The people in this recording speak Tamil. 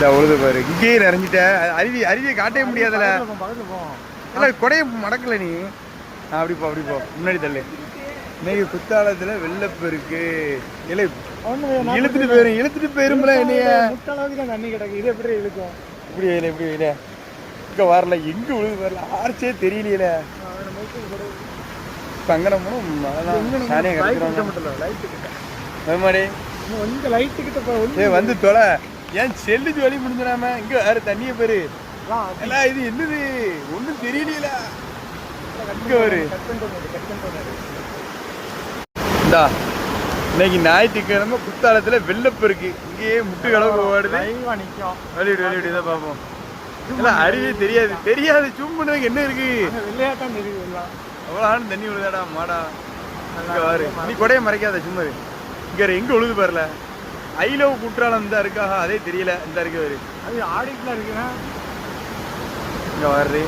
இந்த உழுது பாரு. இங்கேயே நிறைஞ்சிட்ட. அருவி அருவியை காட்டவே முடியாதுல. இல்ல கொடையை மடக்கல நீ. அப்படி போ அப்படி போ. முன்னாடி தள்ளு. இன்னைக்கு குத்தாலத்துல வெள்ளப்பெருக்கு இல்லை இழுத்துட்டு போயிரும் இழுத்துட்டு போயிரும்ல என்னைய. தண்ணி கிடக்கு. இது எப்படி இழுக்கும்? இப்படி வைல இப்படி வைல இங்க வரல எங்க விழுது வரல ஆர்ச்சே தெரியலையில. சங்கடம் நானே கிடக்குறாங்க லைட்டு கிட்ட அதுமாதிரி இன்னும் கொஞ்சம் லைட்டு கிட்ட. போ ஏ வந்து தொலை. ஏன் செல்லுக்கு வழி முடிஞ்சிடாம? இங்க வேற தண்ணிய பேரு. இது என்னது? ஒண்ணும் தெரியல இங்க வரு. இந்தா இன்னைக்கு ஞாயிற்றுக்கிழமை குத்தாலத்துல வெள்ளப்பெருக்கு இங்கேயே முட்டு கலவு ஓடுது. வெளியிடு வெளியிடு இதை பார்ப்போம் அறிவே தெரியாது. தெரியாது பண்ணுறதுக்கு என்ன இருக்கு? அங்க விளையாட்டம் அவ்வளோ ஆண்டு தண்ணி விழுதாடா மாடா. இங்க வாரு. நீ கொடையை மறைக்காத சும்மா. இங்க எங்க விழுது பாருல? ஐலவ் குற்றாலம் இந்த இருக்கா அதே தெரியல இந்த இருக்கு அது ஆடிட்டுல இருக்குன்னா இங்க வர்றி